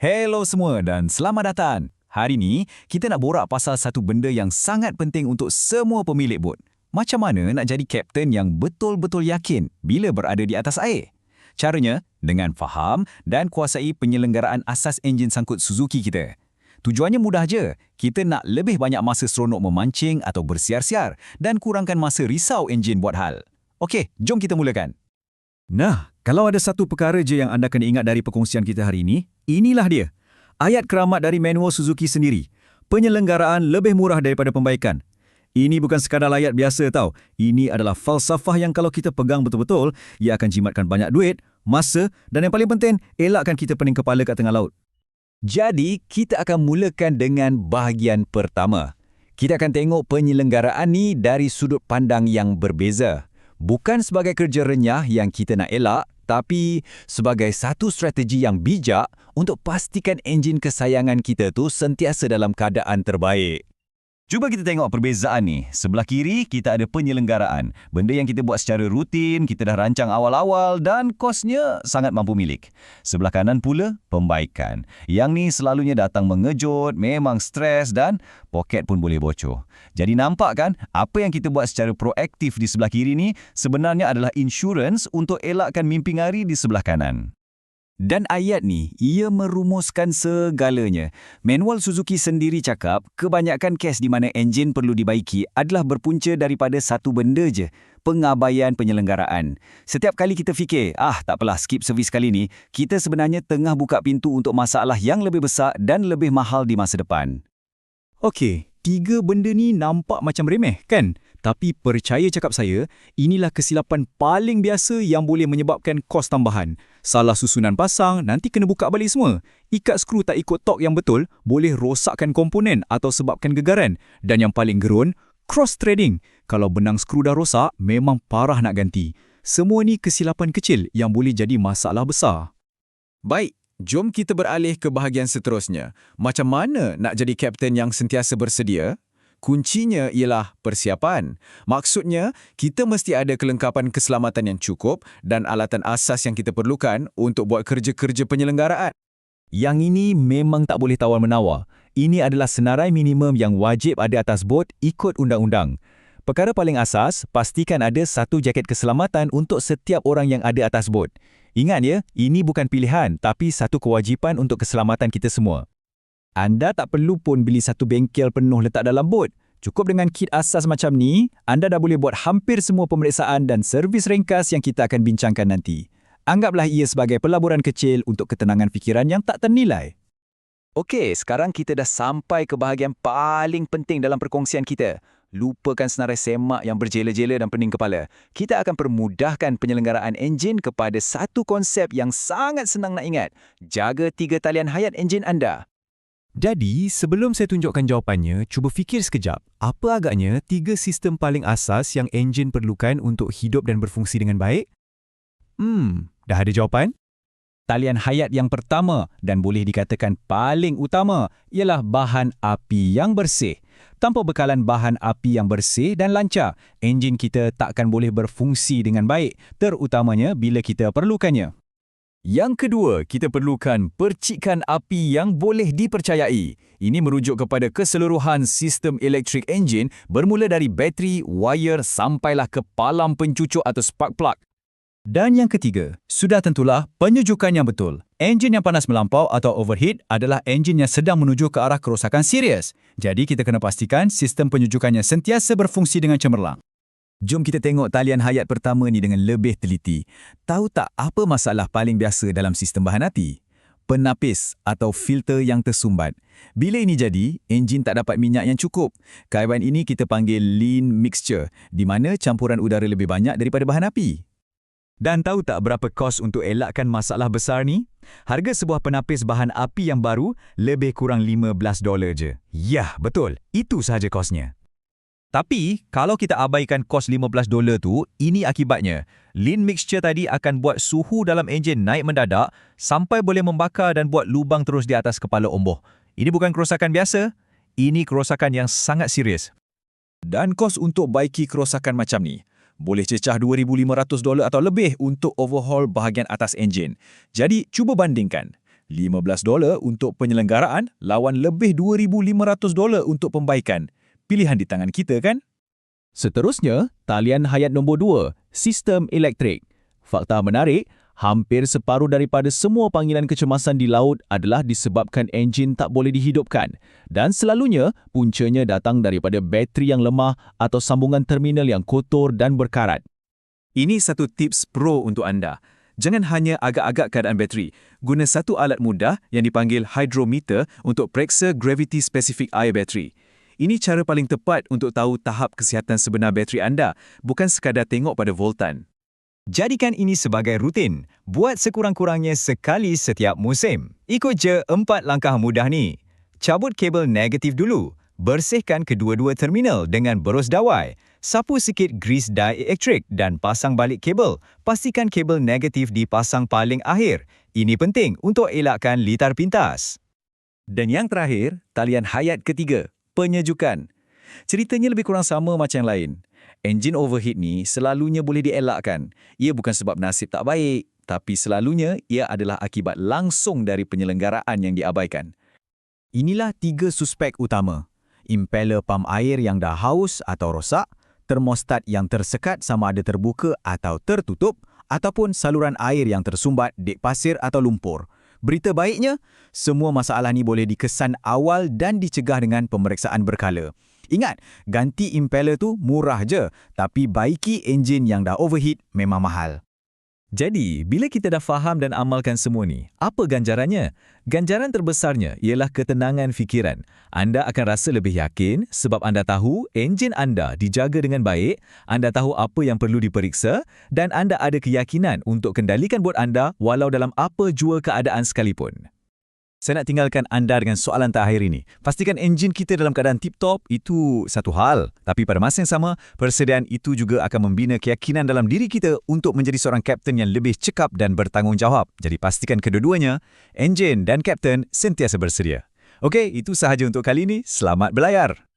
Hello semua dan selamat datang. Hari ni, kita nak borak pasal satu benda yang sangat penting untuk semua pemilik bot. Macam mana nak jadi kapten yang betul-betul yakin bila berada di atas air? Caranya, dengan faham dan kuasai penyelenggaraan asas enjin sangkut Suzuki kita. Tujuannya mudah je, kita nak lebih banyak masa seronok memancing atau bersiar-siar dan kurangkan masa risau enjin buat hal. Okey, jom kita mulakan. Nah, kalau ada satu perkara je yang anda kena ingat dari perkongsian kita hari ini, inilah dia. Ayat keramat dari manual Suzuki sendiri. Penyelenggaraan lebih murah daripada pembaikan. Ini bukan sekadar ayat biasa tau. Ini adalah falsafah yang kalau kita pegang betul-betul, ia akan jimatkan banyak duit, masa dan yang paling penting, elakkan kita pening kepala kat tengah laut. Jadi, kita akan mulakan dengan bahagian pertama. Kita akan tengok penyelenggaraan ni dari sudut pandang yang berbeza bukan sebagai kerja renyah yang kita nak elak, tapi sebagai satu strategi yang bijak untuk pastikan enjin kesayangan kita tu sentiasa dalam keadaan terbaik. Cuba kita tengok perbezaan ni. Sebelah kiri, kita ada penyelenggaraan. Benda yang kita buat secara rutin, kita dah rancang awal-awal dan kosnya sangat mampu milik. Sebelah kanan pula, pembaikan. Yang ni selalunya datang mengejut, memang stres dan poket pun boleh bocor. Jadi nampak kan, apa yang kita buat secara proaktif di sebelah kiri ni sebenarnya adalah insurans untuk elakkan mimpi ngari di sebelah kanan. Dan ayat ni, ia merumuskan segalanya. Manual Suzuki sendiri cakap, kebanyakan kes di mana enjin perlu dibaiki adalah berpunca daripada satu benda je, pengabaian penyelenggaraan. Setiap kali kita fikir, ah tak apalah skip servis kali ni, kita sebenarnya tengah buka pintu untuk masalah yang lebih besar dan lebih mahal di masa depan. Okey, tiga benda ni nampak macam remeh, kan? Tapi percaya cakap saya, inilah kesilapan paling biasa yang boleh menyebabkan kos tambahan. Salah susunan pasang, nanti kena buka balik semua. Ikat skru tak ikut tok yang betul, boleh rosakkan komponen atau sebabkan gegaran. Dan yang paling gerun, cross-threading. Kalau benang skru dah rosak, memang parah nak ganti. Semua ni kesilapan kecil yang boleh jadi masalah besar. Baik, jom kita beralih ke bahagian seterusnya. Macam mana nak jadi kapten yang sentiasa bersedia? Kuncinya ialah persiapan. Maksudnya, kita mesti ada kelengkapan keselamatan yang cukup dan alatan asas yang kita perlukan untuk buat kerja-kerja penyelenggaraan. Yang ini memang tak boleh tawar-menawar. Ini adalah senarai minimum yang wajib ada atas bot ikut undang-undang. Perkara paling asas, pastikan ada satu jaket keselamatan untuk setiap orang yang ada atas bot. Ingat ya, ini bukan pilihan tapi satu kewajipan untuk keselamatan kita semua. Anda tak perlu pun beli satu bengkel penuh letak dalam bot. Cukup dengan kit asas macam ni, anda dah boleh buat hampir semua pemeriksaan dan servis ringkas yang kita akan bincangkan nanti. Anggaplah ia sebagai pelaburan kecil untuk ketenangan fikiran yang tak ternilai. Okey, sekarang kita dah sampai ke bahagian paling penting dalam perkongsian kita. Lupakan senarai semak yang berjela-jela dan pening kepala. Kita akan permudahkan penyelenggaraan enjin kepada satu konsep yang sangat senang nak ingat. Jaga tiga talian hayat enjin anda. Jadi, sebelum saya tunjukkan jawapannya, cuba fikir sekejap. Apa agaknya tiga sistem paling asas yang enjin perlukan untuk hidup dan berfungsi dengan baik? Hmm, dah ada jawapan? Talian hayat yang pertama dan boleh dikatakan paling utama ialah bahan api yang bersih. Tanpa bekalan bahan api yang bersih dan lancar, enjin kita takkan boleh berfungsi dengan baik, terutamanya bila kita perlukannya. Yang kedua, kita perlukan percikan api yang boleh dipercayai. Ini merujuk kepada keseluruhan sistem elektrik enjin bermula dari bateri, wire sampailah ke palam pencucuk atau spark plug. Dan yang ketiga, sudah tentulah penyujukan yang betul. Enjin yang panas melampau atau overheat adalah enjin yang sedang menuju ke arah kerosakan serius. Jadi kita kena pastikan sistem penyujukannya sentiasa berfungsi dengan cemerlang. Jom kita tengok talian hayat pertama ni dengan lebih teliti. Tahu tak apa masalah paling biasa dalam sistem bahan hati? Penapis atau filter yang tersumbat. Bila ini jadi, enjin tak dapat minyak yang cukup. Kaiwan ini kita panggil lean mixture, di mana campuran udara lebih banyak daripada bahan api. Dan tahu tak berapa kos untuk elakkan masalah besar ni? Harga sebuah penapis bahan api yang baru lebih kurang 15 dolar je. Yah, betul. Itu sahaja kosnya. Tapi, kalau kita abaikan kos 15 dolar tu, ini akibatnya. Lean mixture tadi akan buat suhu dalam enjin naik mendadak sampai boleh membakar dan buat lubang terus di atas kepala omboh. Ini bukan kerosakan biasa, ini kerosakan yang sangat serius. Dan kos untuk baiki kerosakan macam ni, boleh cecah 2,500 dolar atau lebih untuk overhaul bahagian atas enjin. Jadi, cuba bandingkan. $15 dolar untuk penyelenggaraan lawan lebih $2,500 dolar untuk pembaikan. Pilihan di tangan kita kan? Seterusnya, talian hayat nombor 2, sistem elektrik. Fakta menarik, hampir separuh daripada semua panggilan kecemasan di laut adalah disebabkan enjin tak boleh dihidupkan dan selalunya puncanya datang daripada bateri yang lemah atau sambungan terminal yang kotor dan berkarat. Ini satu tips pro untuk anda. Jangan hanya agak-agak keadaan bateri. Guna satu alat mudah yang dipanggil hydrometer untuk periksa gravity spesifik air bateri. Ini cara paling tepat untuk tahu tahap kesihatan sebenar bateri anda, bukan sekadar tengok pada voltan. Jadikan ini sebagai rutin. Buat sekurang-kurangnya sekali setiap musim. Ikut je empat langkah mudah ni. Cabut kabel negatif dulu. Bersihkan kedua-dua terminal dengan berus dawai. Sapu sikit grease dielectric dan pasang balik kabel. Pastikan kabel negatif dipasang paling akhir. Ini penting untuk elakkan litar pintas. Dan yang terakhir, talian hayat ketiga, penyejukan. Ceritanya lebih kurang sama macam yang lain. Engine overheat ni selalunya boleh dielakkan. Ia bukan sebab nasib tak baik, tapi selalunya ia adalah akibat langsung dari penyelenggaraan yang diabaikan. Inilah tiga suspek utama. Impeller pam air yang dah haus atau rosak, termostat yang tersekat sama ada terbuka atau tertutup, ataupun saluran air yang tersumbat dek pasir atau lumpur. Berita baiknya, semua masalah ni boleh dikesan awal dan dicegah dengan pemeriksaan berkala. Ingat, ganti impeller tu murah je, tapi baiki enjin yang dah overheat memang mahal. Jadi, bila kita dah faham dan amalkan semua ni, apa ganjarannya? Ganjaran terbesarnya ialah ketenangan fikiran. Anda akan rasa lebih yakin sebab anda tahu enjin anda dijaga dengan baik, anda tahu apa yang perlu diperiksa dan anda ada keyakinan untuk kendalikan bot anda walau dalam apa jua keadaan sekalipun. Saya nak tinggalkan anda dengan soalan terakhir ini. Pastikan enjin kita dalam keadaan tip-top itu satu hal. Tapi pada masa yang sama, persediaan itu juga akan membina keyakinan dalam diri kita untuk menjadi seorang kapten yang lebih cekap dan bertanggungjawab. Jadi pastikan kedua-duanya, enjin dan kapten sentiasa bersedia. Okey, itu sahaja untuk kali ini. Selamat berlayar!